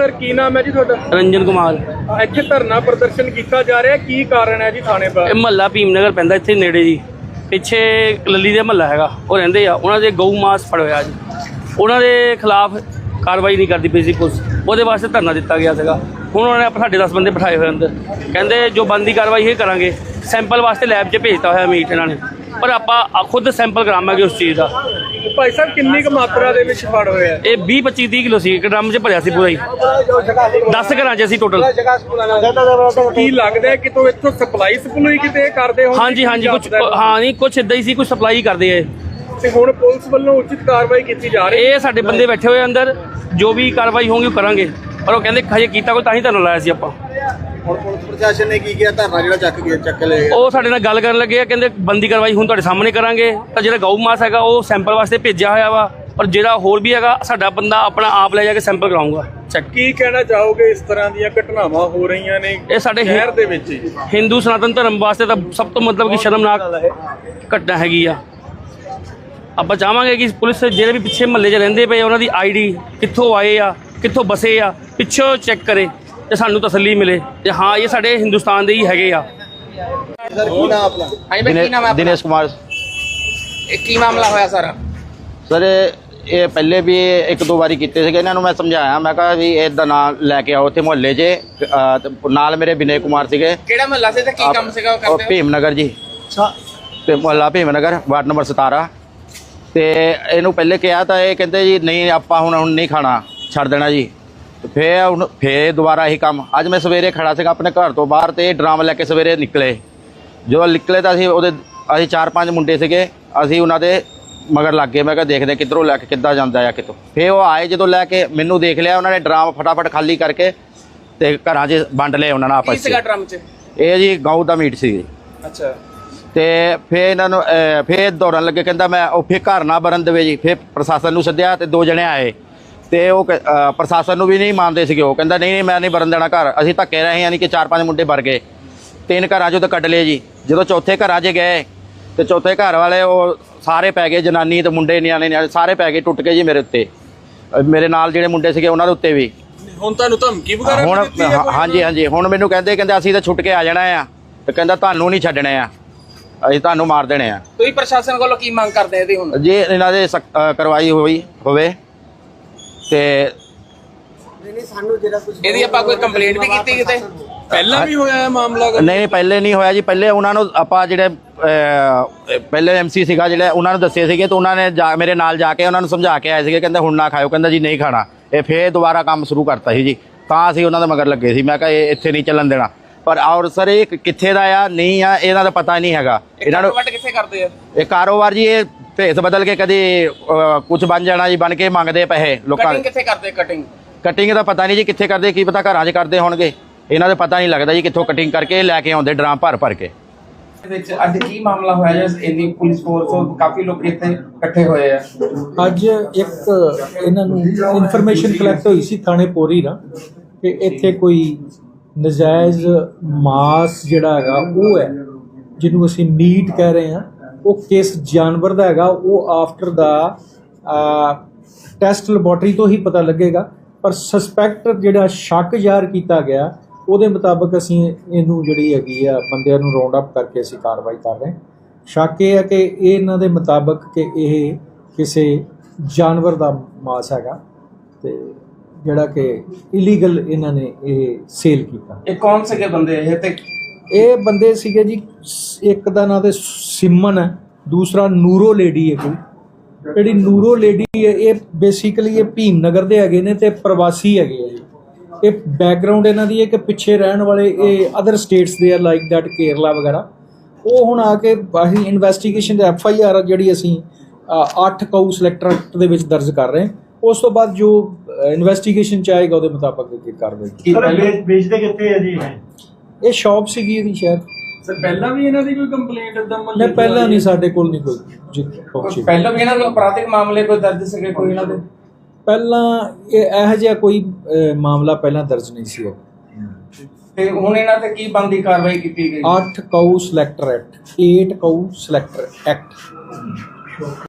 Sir ਕੀ ਨਾਮ ਹੈ ਜੀ ਤੁਹਾਡਾ? ਰੰਜਨ ਕੁਮਾਰ। ਅ, ਇੱਥੇ ਧਰਨਾ ਪ੍ਰਦਰਸ਼ਨ ਕੀਤਾ ਜਾ ਰਿਹਾ ਕੀ ਕਾਰਨ ਹੈ ਜੀ ਥਾਣੇ ਇਹ ਪਰ ਮਹੱਲਾ ਭੀਮਨਗਰ ਪੈਂਦਾ ਇੱਥੇ ਨੇੜੇ ਜੀ। ਪਿੱਛੇ ਲੱਲੀ ਦੇ ਮਹੱਲਾ ਹੈਗਾ ਉਹ ਰਹਿੰਦੇ ਆ। ਉਹਨਾਂ ਦੇ ਗਊ ਮਾਸ ਫੜਿਆ ਜੀ। ਉਹਨਾਂ ਦੇ ਖਿਲਾਫ ਕਾਰਵਾਈ ਨਹੀਂ ਕਰਦੀ ਪਈ ਸੀ ਪੁਲਿਸ। ਉਹਦੇ ਵਾਸਤੇ ਧਰਨਾ ਦਿੱਤਾ ਗਿਆ ਸੀਗਾ। ਹੁਣ ਉਹਨਾਂ ਨੇ ਸਾਡੇ 10 ਬੰਦੇ ਬਿਠਾਏ ਹੋਏ ਅੰਦਰ। ਕਹਿੰਦੇ ਜੋ ਬੰਦੀ ਕਾਰਵਾਈ ਇਹ ਕਰਾਂਗੇ ਸੈਂਪਲ ਵਾਸਤੇ ਲੈਬ 'ਚ ਭੇਜਤਾ ਹੋਇਆ ਮੀਟ ਇਹਨਾਂ ਨੇ। ਪਰ ਆਪਾਂ ਖੁਦ ਸੈਂਪਲ ਕਰਾਵਾਂਗੇ ਉਸ ਚੀਜ਼ ਦਾ। ਭਾਈ ਸਾਹਿਬ ਕਿੰਨੀ ਕੁ ਮਾਤਰਾ ਦੇ ਵਿੱਚ ਫੜ ਹੋਏ ਆ? ਇਹ 20 25 30 ਕਿਲੋ ਸੀ ਇੱਕ ਡਰਮ 'ਚ ਭਰਿਆ ਸੀ ਪੂਰਾ ਹੀ। 10 ਘਰਾਂ 'ਚ ਅਸੀਂ ਟੋਟਲ ਕੀ ਲੱਗਦਾ ਹੈ ਕਿ ਤੋ ਇੱਥੋਂ ਸਪਲਾਈ ਸਪਲਾਈ ਕਿਤੇ ਕਰਦੇ ਹੋ ਹਾਂਜੀ ਹਾਂਜੀ ਕੁਝ ਹਾਂ ਨਹੀਂ ਕੁਝ ਇਦਾਂ ਹੀ ਸੀ ਕੁਝ ਸਪਲਾਈ ਕਰਦੇ ਆ ਤੇ ਹੁਣ ਪੁਲਿਸ ਵੱਲੋਂ ਉਚਿਤ ਕਾਰਵਾਈ ਕੀਤੀ ਜਾ ਰਹੀ ਹੈ? ਇਹ ਸਾਡੇ ਬੰਦੇ ਬੈਠੇ ਹੋਏ ਅੰਦਰ ਜੋ ਵੀ ਕਾਰਵਾਈ ਹੋਊਗੀ ਉਹ ਕਰਾਂਗੇ। ਪਰ ਉਹ ਕਹਿੰਦੇ ਹਜੇ ਕੀਤਾ ਕੋਈ ਤਾਂ ਹੀ ਤੁਹਾਨੂੰ ਲਾਇਆ ਸੀ ਆਪਾਂ। ਹੁਣ ਪੁਲਿਸ ਪ੍ਰਸ਼ਾਸਨ ਨੇ ਕੀ ਕੀਤਾ ਧਰਨਾ ਜਿਹੜਾ ਚੱਕ ਗਿਆ ਚੱਕ ਲਏ ਉਹ ਸਾਡੇ ਨਾਲ ਗੱਲ ਕਰਨ ਲੱਗੇ ਆ ਕਹਿੰਦੇ ਬੰਦੀ ਕਾਰਵਾਈ ਹੁਣ ਤੁਹਾਡੇ ਸਾਹਮਣੇ ਕਰਾਂਗੇ। ਤਾਂ ਜਿਹੜਾ ਗਊ ਮਾਸ ਹੈਗਾ ਉਹ ਸੈਂਪਲ ਵਾਸਤੇ ਭੇਜਿਆ ਹੋਇਆ ਵਾ ਪਰ ਜਿਹੜਾ ਹੋਰ ਵੀ ਹੈਗਾ ਸਾਡਾ ਬੰਦਾ ਆਪਣਾ ਆਪ ਲੈ ਜਾ ਕੇ ਸੈਂਪਲ ਕਰਾਊਗਾ। ਚੈੱਕ ਕੀ ਕਹਿਣਾ ਚਾਹੋਗੇ ਇਸ ਤਰ੍ਹਾਂ ਦੀਆਂ ਘਟਨਾਵਾਂ ਹੋ ਰਹੀਆਂ ਨੇ ਇਹ ਸਾਡੇ ਸ਼ਹਿਰ ਦੇ ਵਿੱਚ ਹਿੰਦੂ ਸਨਾਤਨ ਧਰਮ ਵਾਸਤੇ ਤਾਂ ਸਭ ਤੋਂ ਮਤਲਬ ਕਿ ਸ਼ਰਮਨਾਕ ਘਟਨਾ ਹੈਗੀ ਆ। ਆਪਾਂ ਚਾਹਾਂਗੇ ਕਿ ਪੁਲਿਸ ਜਿਹੜੇ ਵੀ ਪਿੱਛੇ ਮਹੱਲੇ 'ਚ ਰਹਿੰਦੇ ਪਏ ਉਹਨਾਂ ਦੀ ਆਈਡੀ ਕਿੱਥੋਂ ਆਏ ਆ ਕਿੱਥੋਂ ਬਸੇ ਆ ਪਿੱਛੋਂ ਚੈੱਕ ਕਰੇ। ਤੇ ਸਾਨੂੰ ਤਸੱਲੀ ਮਿਲੇ ਤੇ ਹਾਂ ਇਹ ਸਾਡੇ ਹਿੰਦੁਸਤਾਨ ਦੇ ਹੀ ਹੈਗੇ ਆ। ਸਰ ਕੀ ਨਾਮ ਆਪਣਾ? ਹਾਂਜੀ ਬਈ ਕੀ ਨਾਮ ਹੈ ਆਪਣਾ? ਦਿਨੇਸ਼ ਕੁਮਾਰ। ਇਹ ਕੀ ਮਾਮਲਾ ਹੋਇਆ ਸਾਰਾ? ਸਰ ਇਹ- ਪਹਿਲੇ ਵੀ ਇੱਕ ਦੋ ਵਾਰੀ ਕੀਤੇ ਸੀਗੇ ਇਹਨਾਂ ਨੂੰ ਮੈਂ ਸਮਝਾਇਆ ਮੈਂ ਕਿਹਾ ਵੀ ਇਹਦਾ ਨਾਮ ਲੈ ਕੇ ਆਓ ਇੱਥੇ ਮੁਹੱਲੇ 'ਚ ਅਹ, ਤੇ ਨਾਲ ਮੇਰੇ ਵਿਨय ਕੁਮਾਰ ਸੀਗੇ। ਕਿਹੜਾ ਮਹੱਲਾ ਸੀ ਤੇ ਕੀ ਕੰਮ ਸੀਗਾ ਉਹ ਉਹ ਕਰਦੇ ਹੋ? ਭੀਮਨਗਰ ਜੀ। ਤੇ ਮੁਹੱਲਾ ਭੀਮਨਗਰ ਵਾਰਡ ਨੰਬਰ 17 ਤੇ ਇਹਨੂੰ ਪਹਿਲੇ ਕਿਹਾ ਤਾਂ ਇਹ ਕਹਿੰਦੇ ਜੀ ਨਹੀਂ ਆਪਾਂ ਹੁਣ ਹੁਣ ਨਹੀਂ ਖਾਣਾ ਛੱਡ ਦੇਣਾ ਜੀ। ਫੇਰ ਹੁਣ ਫੇਰ ਦੁਬਾਰਾ ਇਹੀ ਕੰਮ। ਅੱਜ ਮੈਂ ਸਵੇਰੇ ਖੜਾ ਸੀਗਾ ਆਪਣੇ ਘਰ ਤੋਂ ਬਾਹਰ ਤੇ ਡਰਮ ਲੈ ਕੇ ਸਵੇਰੇ ਨਿਕਲੇ। ਜਦੋਂ ਨਿਕਲੇ ਤਾਂ ਅਸੀਂ ਉਹਦੇ ਅਸੀਂ ਚਾਰ ਪੰਜ ਮੁੰਡੇ ਸੀਗੇ ਅਸੀਂ ਉਹਨਾਂ ਦੇ ਮਗਰ ਲੱਗ ਗਏ। ਮੈਂ ਕਿਹਾ ਦੇਖਦੇ ਕਿੱਧਰੋਂ ਲੈ ਕੇ ਕਿੱਦਾਂ ਜਾਂਦਾ ਆ ਕਿਤੋਂ। ਫੇਰ ਉਹ ਆਏ ਜਦੋਂ ਲੈ ਕੇ ਮੈਨੂੰ ਦੇਖ ਲਿਆ ਉਹਨਾਂ ਨੇ ਡਰਮ ਫਟਾਫਟ ਖਾਲੀ ਕਰਕੇ ਤੇ ਘਰਾਂ 'ਚ ਵੰਡ ਲਏ ਉਹਨਾਂ ਨਾਲ ਆਪਸ ਸੀਗਾ 'ਚ ਡਰਮ 'ਚ? ਇਹ ਜੀ ਗਊ ਦਾ ਮੀਟ ਸੀ ਅੱਛਾ। ਤੇ ਫੇਰ ਇਹਨਾਂ ਨੂੰ ਅਹ, ਫੇਰ ਦੌੜਨ ਲੱਗੇ ਕਹਿੰਦਾ ਮੈਂ ਉਹ ਫੇਰ ਘਰ ਨਾ ਬਰਨ ਦੇਵੇ ਜੀ। ਫੇਰ ਪ੍ਰਸ਼ਾਸਨ ਨੂੰ ਸੱਦਿਆ ਤੇ ਦੋ ਜਣੇ ਆਏ। ਤੇ ਉਹ ਕ- ਪ੍ਰਸ਼ਾਸਨ ਨੂੰ ਵੀ ਨਹੀਂ ਮੰਨਦੇ ਸੀਗੇ ਉਹ। ਕਹਿੰਦਾ ਨਹੀਂ ਨਹੀਂ ਮੈਂ ਨਹੀਂ ਬਰਨ ਦੇਣਾ ਘਰ। ਅਸੀਂ ਧੱਕੇ ਰਹੇ ਯਾਨੀ ਕਿ ਚਾਰ ਪੰਜ ਮੁੰਡੇ ਵਰ ਗਏ। ਤਿੰਨ ਘਰਾਂ ਚੋਂ ਤਾਂ ਕੱਢ ਲਏ ਜੀ। ਜਦੋਂ ਚੌਥੇ ਘਰਾਂ 'ਚ ਗਏ ਤੇ ਚੌਥੇ ਘਰ ਵਾਲੇ ਉਹ ਸਾਰੇ ਪੈ ਗਏ ਜਨਾਨੀ ਤੇ ਮੁੰਡੇ ਨਿਆਣੇ ਨਿਆਣੇ ਸਾਰੇ ਪੈ ਗਏ ਟੁੱਟ ਕੇ ਜੀ ਮੇਰੇ ਉੱਤੇ। ਮੇਰੇ ਨਾਲ ਜਿਹੜੇ ਮੁੰਡੇ ਸੀਗੇ ਉਹਨਾਂ ਦੇ ਉੱਤੇ ਵੀ। ਹੁਣ ਤੁਹਾਨੂੰ ਧਮਕੀ ਵਗੈਰਾ ਹੁਣ ਵੀ ਦਿੱਤੀ ਹੈ ਕੋਈ? ਹਾਂਜੀ ਹਾਂਜੀ। ਹੁਣ ਮੈਨੂੰ ਕਹਿੰਦੇ ਕਹਿੰਦੇ ਅਸੀਂ ਤਾਂ ਛੁੱਟ ਕੇ ਆ ਜਾਣਾ ਆ। ਤੇ ਕਹਿੰਦਾ ਤੁਹਾਨੂੰ ਨਹੀਂ ਛੱਡਣੇ ਆ। ਅਸੀਂ ਤੁਹਾਨੂੰ ਮਾਰ ਦੇਣੇ ਆ। ਤੁਸੀਂ ਪ੍ਰਸ਼ਾਸਨ ਕੋਲੋਂ ਕੀ ਮੰਗ ਕਰਦੇ ਇਹਦੀ ਹੁਣ? ਜੇ ਇਹਨਾਂ ਦੇ ਸਖ਼ਤ, ਅ, ਕਾਰਵਾਈ ਹੋਈ ਹੋਵੇ ਤੇ ਇਹਦੀ ਆਪਾਂ ਕੋਈ ਕੰਪਲੇਂਟ ਵੀ ਕੀਤੀ ਕਿਤੇ? ਪਹਿਲਾਂ ਵੀ ਹੋਇਆ ਹੈ ਮਾਮਲਾ ਨਹੀਂ ਨਹੀਂ ਪਹਿਲੇ ਨਹੀਂ ਹੋਇਆ ਜੀ। ਪਹਿਲੇ ਉਹਨਾਂ ਨੂੰ ਆਪਾਂ ਜਿਹੜੇ ਪਹਿਲੇ ਐਮਸੀ ਸੀਗਾ ਜਿਹੜੇ ਉਹਨਾਂ ਨੂੰ ਦੱਸੇ ਸੀਗੇ ਤੇ ਉਹਨਾਂ ਨੇ ਜਾ ਮੇਰੇ ਨਾਲ ਜਾ ਕੇ ਉਹਨਾਂ ਨੂੰ ਸਮਝਾ ਕੇ ਆਏ ਸੀਗੇ ਕਹਿੰਦੇ ਹੁਣ ਨਾ ਖਾਇਓ ਕਹਿੰਦਾ ਜੀ ਨਹੀਂ ਖਾਣਾ। ਇਹ ਫੇਰ ਦੁਬਾਰਾ ਕੰਮ ਸ਼ੁਰੂ ਕਰਤਾ ਸੀ ਜੀ। ਤਾਂ ਅਸੀਂ ਉਹਨਾਂ ਦੇ ਮਗਰ ਲੱਗੇ ਸੀ। ਮੈਂ ਕਿਹਾ ਇਹ ਇੱਥੇ ਨਹੀਂ ਚੱਲਣ ਦੇਣਾ। ਪਰ ਔਰ ਸਰ ਇਹ ਕਿੱਥੇ ਦਾ ਆ ਨਹੀਂ ਆ ਇਹਨਾਂ ਦਾ ਪਤਾ ਨਹੀਂ ਹੈਗਾ। ਇਹਨਾਂ ਨੂੰ ਵੱਟ ਕਿੱਥੇ ਕਰਦੇ ਆ? ਇਹ ਕਾਰੋਬਾਰ ਜੀ ਇਹ ਭੇਸ ਬਦਲ ਕੇ ਕਦੀ ਕੁਝ ਬਣ ਜਾਣਾ ਜੀ ਬਣ ਕੇ ਮੰਗਦੇ ਪੈਸੇ ਲੋਕਾਂ ਕਟਿੰਗ ਕਿੱਥੇ ਕਰਦੇ ਕਟਿੰਗ ਕਟਿੰਗ ਦਾ ਪਤਾ ਨਹੀਂ ਜੀ ਕਿੱਥੇ ਕਰਦੇ ਕੀ ਪਤਾ ਘਰਾਂ 'ਚ ਕਰਦੇ ਹੋਣਗੇ। ਇਹਨਾਂ ਦਾ ਪਤਾ ਨਹੀਂ ਲੱਗਦਾ ਜੀ ਕਿੱਥੋਂ ਕਟਿੰਗ ਕਰਕੇ ਲੈ ਕੇ ਆਉਂਦੇ ਡਰਾਮ ਭਰ ਭਰ ਕੇ। ਵਿੱਚ ਅੱਜ ਕੀ ਮਾਮਲਾ ਹੋਇਆ ਜਿਸ ਇਹਦੀ ਪੁਲਿਸ ਫੋਰਸ ਤੋਂ ਕਾਫੀ ਲੋਕ ਇੱਥੇ ਇਕੱਠੇ ਹੋਏ ਆ। ਅੱਜ ਇੱਕ ਇਹਨਾਂ ਨੂੰ ਇਨਫੋਰਮੇਸ਼ਨ ਕਲੈਕਟ ਹੋਈ ਸੀ ਥਾਣੇ ਪੋਰੀ ਨਾ ਕਿ ਇੱਥੇ ਕੋਈ ਨਜਾਇਜ਼ ਮਾਸ ਜਿਹੜਾ ਹੈਗਾ ਉਹ ਹੈ ਜਿਹਨੂੰ ਅਸੀਂ ਮੀਟ ਕਹਿ ਰਹੇ ਹਾਂ। ਉਹ ਕਿਸ ਜਾਨਵਰ ਦਾ ਹੈਗਾ, ਉਹ ਆਫਟਰ ਦਾ ਟੈਸਟ ਲੈਬੋਰਟਰੀ ਤੋਂ ਹੀ ਪਤਾ ਲੱਗੇਗਾ। ਪਰ ਸਸਪੈਕਟ ਜਿਹੜਾ ਸ਼ੱਕ ਜ਼ਾਹਰ ਕੀਤਾ ਗਿਆ, ਉਹਦੇ ਮੁਤਾਬਕ ਅਸੀਂ ਇਹਨੂੰ ਜਿਹੜੀ ਹੈਗੀ ਆ, ਬੰਦਿਆਂ ਨੂੰ ਰਾਉਂਡ ਅਪ ਕਰਕੇ ਅਸੀਂ ਕਾਰਵਾਈ ਕਰ ਰਹੇ ਹਾਂ। ਸ਼ੱਕ ਇਹ ਹੈ ਕਿ ਇਹ ਇਹਨਾਂ ਦੇ ਮੁਤਾਬਕ ਕਿ ਇਹ ਕਿਸੇ ਜਾਨਵਰ ਦਾ ਮਾਸ ਹੈਗਾ ਤੇ ਜਿਹੜਾ ਕਿ ਇਲੀਗਲ ਇਹਨਾਂ ਨੇ ਇਹ ਸੇਲ ਕੀਤਾ। ਇਹ ਕੌਣ ਸੀਗੇ ਬੰਦੇ ਇਹ ਤੇ ਇਹ ਬੰਦੇ ਸੀਗੇ ਜੀ, ਇੱਕ ਦਾ ਨਾਂ ਤੇ ਸਿਮਨ ਹੈ, ਦੂਸਰਾ ਨੂਰੋ ਲੇਡੀ ਹੈ ਕੋਈ। ਜਿਹੜੀ ਨੂਰੋ ਲੇਡੀ ਹੈ, ਇਹ ਬੇਸਿਕਲੀ ਇਹ ਭੀਮ ਨਗਰ ਦੇ ਹੈਗੇ ਨੇ ਤੇ ਪ੍ਰਵਾਸੀ ਹੈਗੇ ਆ ਜੀ। ਇਹ ਬੈਕਗ੍ਰਾਉਂਡ ਇਹਨਾਂ ਦੀ ਹੈ ਕਿ ਪਿੱਛੇ ਰਹਿਣ ਵਾਲੇ ਇਹ ਅਦਰ ਸਟੇਟਸ ਦੇ ਆ ਲਾਈਕ ਦੈਟ ਕੇਰਲਾ ਵਗੈਰਾ। ਉਹ ਹੁਣ ਆ ਕੇ ਅਸੀਂ ਇਨਵੈਸਟੀਗੇਸ਼ਨ ਦੇ ਐਫ ਆਈ ਆਰ ਜਿਹੜੀ ਅਸੀਂ 8 ਕਾਊ ਸਿਲੈਕਟਰ ਐਕਟ ਦੇ ਵਿੱਚ ਦਰਜ ਕਰ ਰਹੇ ਹਾਂ। ਉਸ ਤੋਂ ਬਾਅਦ ਜੋ ਇਨਵੈਸਟੀਗੇਸ਼ਨ ਚ ਆਏਗਾ ਉਹਦੇ ਮੁਤਾਬਕ ਅੱਗੇ ਕਾਰਵਾਈ। ਕੀ ਵੇਚਦੇ ਕਿੱਥੇ ਹੈ ਜੀ ਇਹ ਸ਼ਾਪ ਸੀਗੀ ਇਹਦੀ ਸ਼ਾਇਦ। ਸਰ ਪਹਿਲਾਂ ਵੀ ਇਹਨਾਂ ਦੀ ਕੋਈ ਕੰਪਲੇਂਟ ਇਦਾਂ ਨਹੀਂ ਪਹਿਲਾਂ ਨਹੀਂ ਸਾਡੇ ਕੋਲ ਨਹੀਂ ਕੋਈ। ਜੀ ਪਹੁੰਚੀ। ਪਹਿਲਾਂ ਵੀ ਇਹਨਾਂ ਕੋਲ ਅਪਰਾਧਿਕ ਮਾਮਲੇ ਕੋਈ ਦਰਜ ਸੀਗੇ ਕੋਈ ਇਹਨਾਂ ਦੇ? ਪਹਿਲਾਂ ਇਹ ਇਹੋ ਜਿਹਾ ਕੋਈ ਮਾਮਲਾ ਪਹਿਲਾਂ ਦਰਜ ਨਹੀਂ ਸੀ ਤੇ ਹੁਣ ਇਹਨਾਂ ਤੇ ਕੀ ਬੰਦੀ ਕਾਰਵਾਈ ਕੀਤੀ ਗਈ? 8 cow slaughter act 8 cow slaughter act.